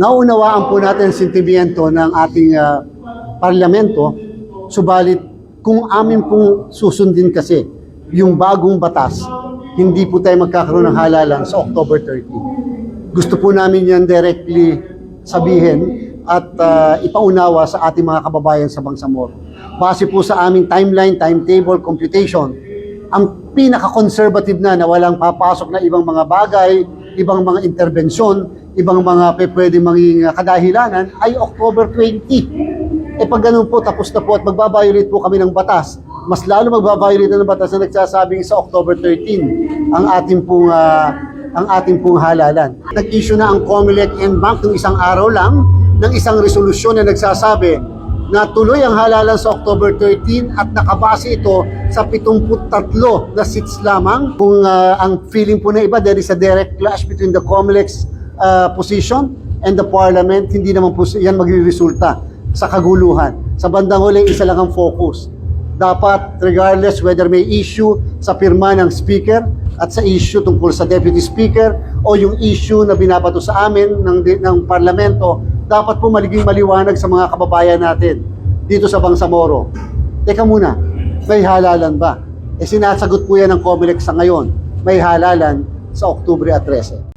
Naunawaan po natin ang sentimiento ng ating ah, parlamento, subalit kung amin pong susundin kasi yung bagong batas, hindi po tayo magkakaroon ng halalan sa October 30. Gusto po namin yan directly sabihin at ah, ipaunawa sa ating mga kababayan sa Bangsamoro. Base po sa aming timeline, timetable, computation, ang pinaka-conservative na na walang papasok na ibang mga bagay, ibang mga intervensyon, ibang mga pwede maging ah, kadahilanan ay October 20. E pag ganun po, tapos na po at magbabiolate po kami ng batas, mas lalo magbabiolate na ng batas na nagsasabing sa October 13 ang ating pong ah, ang ating pong halalan. Nag-issue na ang COMELEC and Bank ng isang araw lang ng isang resolusyon na nagsasabi na tuloy ang halalan sa October 13 at nakabase ito sa 73 na seats lamang. Kung ah, ang feeling po na iba, there is a direct clash between the COMELEC's ah, position and the Parliament, hindi naman po yan magre-resulta sa kaguluhan. Sa bandang huli, isa lang ang focus. Dapat, regardless whether may issue sa pirma ng Speaker at sa issue tungkol sa Deputy Speaker o yung issue na binabato sa amin ng, ng Parlamento, dapat po maliging maliwanag sa mga kababayan natin dito sa Bangsamoro. Teka muna, may halalan ba? Eh sinasagot po yan ng COMELEC sa ngayon, may halalan sa Oktubre at 13.